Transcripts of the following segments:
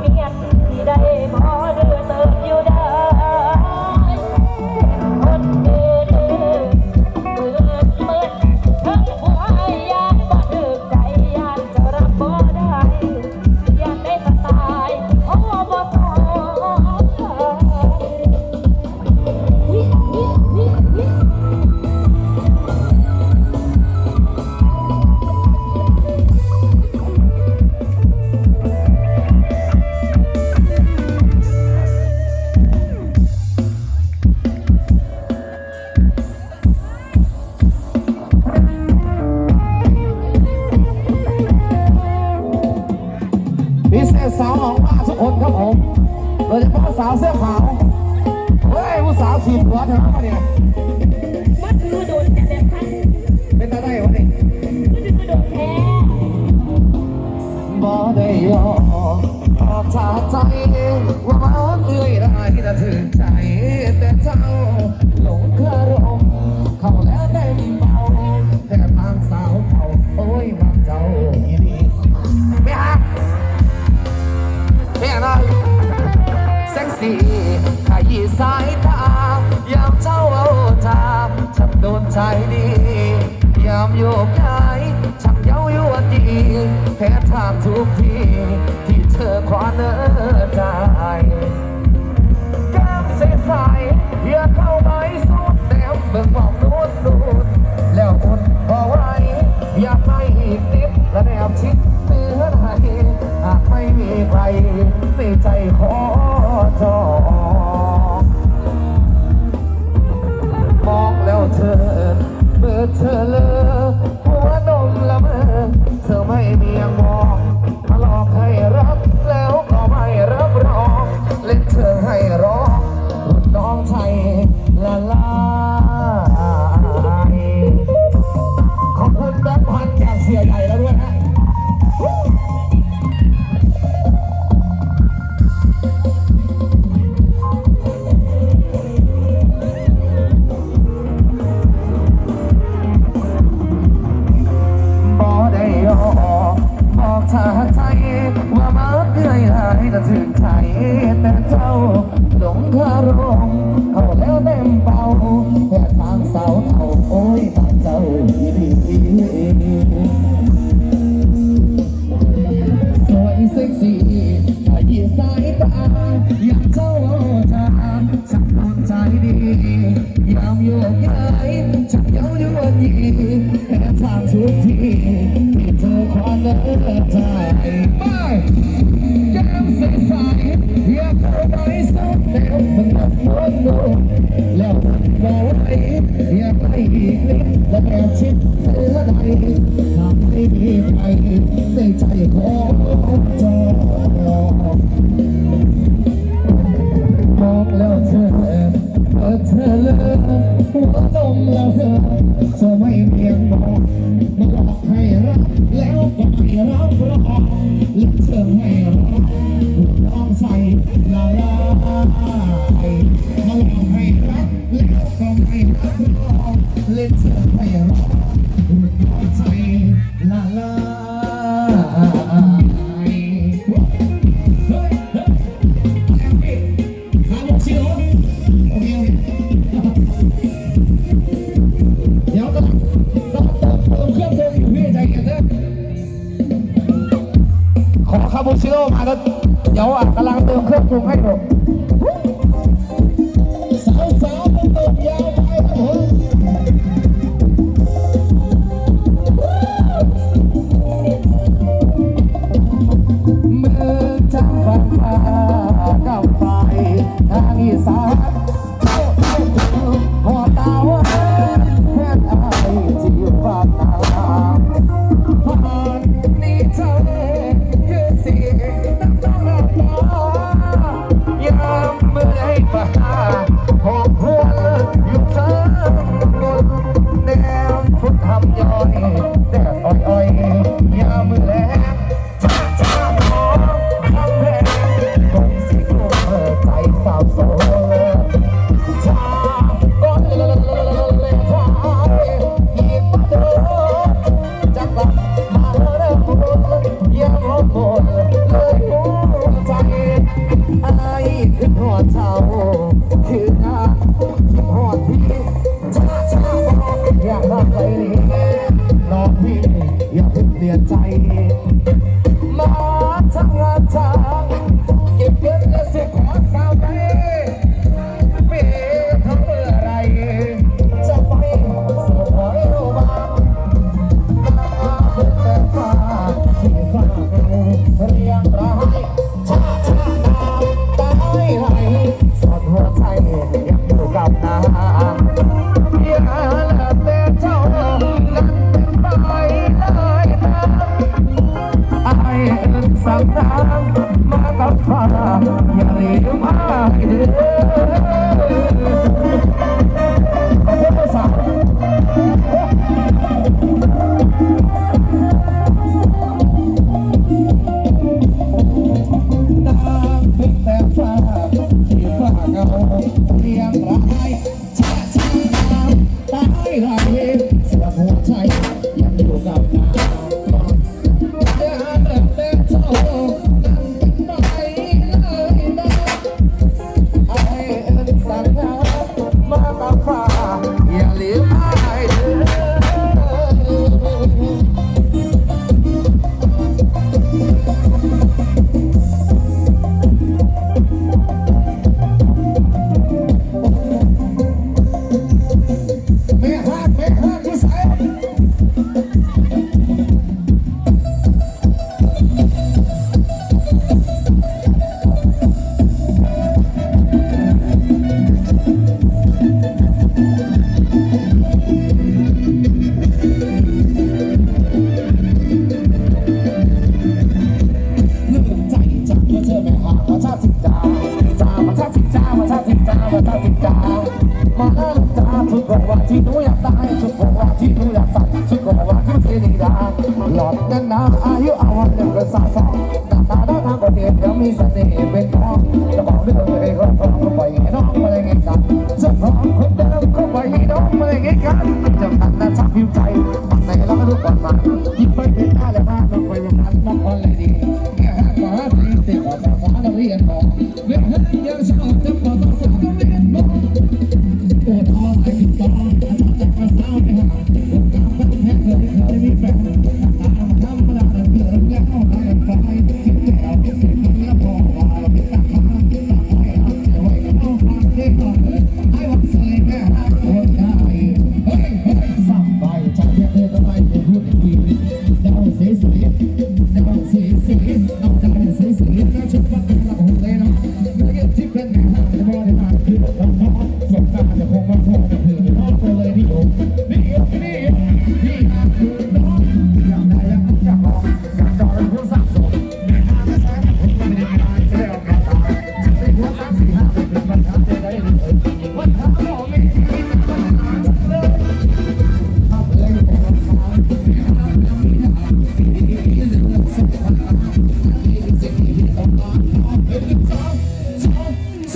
เมียนที่ได้บ่ โดยเฉพาะสาวเสื้อขาว เฮ้ยผู้สาวขีดหัวเธอมาเนี่ย สีขยี้สายตายามเจ้าเอาจามฉันโดนใจดี ยามโยกย้ายฉันเย้ายวนดีแพ้ทางทุกทีที่เธอคว้าเนื้อ ละลายขอบคุณแบงค์พันแขกเสียใหญ่แล้วด้วยฮะบ่ได้ยอบอกทางใจว่ามาเกือยหายแต่ถึงใจแต่เจ้าหลงคารม เสา เธอใดทำให้มีใครในใจของจอมองแล้วเธอเธอเลยหัวนมแล้วเธอเธอไม่เพียงมองมาหลอกให้รักแล้วก็ไม่รับรองเล่นเธอให้รักลองใส่ละลายมาหลอกให้รักแล้วก็ไม่รับรองเล่นเธอ มาแล้วเดี๋ยวอะกำลังเติมเครื่องปรุงให้ผมสาวสาวๆต้องเติมยาวไปครับผมเมื่อจังฟังฟ้าก้าวไปทางอีสาน จ้าทุกคนว่าที่หนูอยากได้ทุกคนว่าที่หนูอยากใส่ทุกคนว่าที่เสียดีดาหลอดเดินนะอายุเอาวันเดียวก็สาสองหน้าตาด้านทางก็เด่นเดี๋ยวมีเสน่ห์เป็นทองจะบอกเรื่องตัวเองก็ฟังก็ปยให้น้องมาเลยไงกันจะร้องคนเดิมก็ไปยให้น้องมาเลยไงกันจะหันหน้าชักผิวใจปักในแล้วก็รู้ก่อนมายิ้มไปเห็นหน้าเลยมาลงไปวันนั้นมองคนเลยดีแค่ห้าต่อสี่สิบกว่า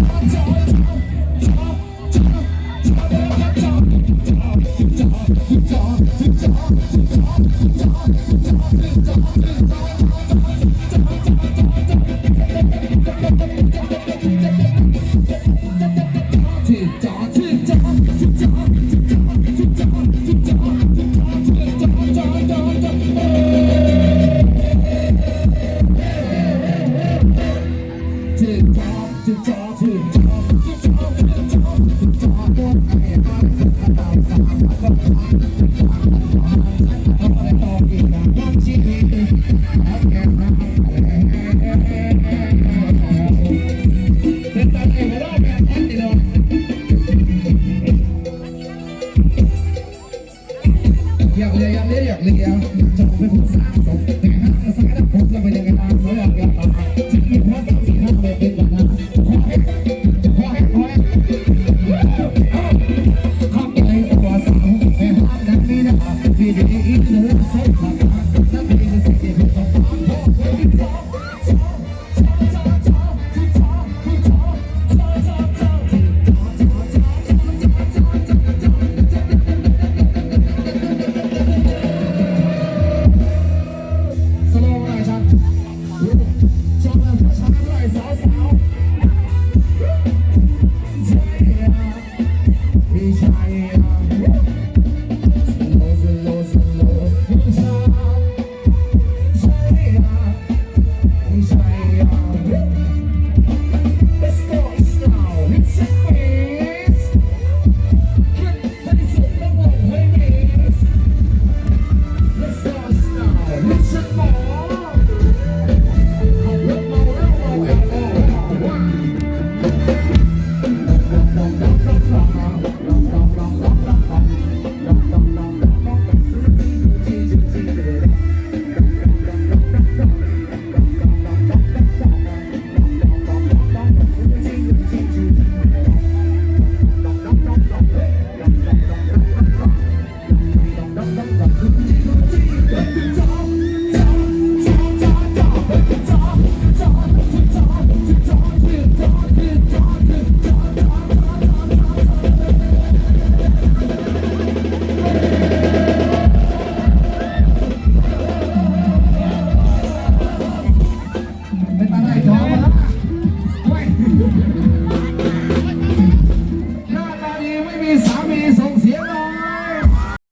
Don't, don't. Yeah.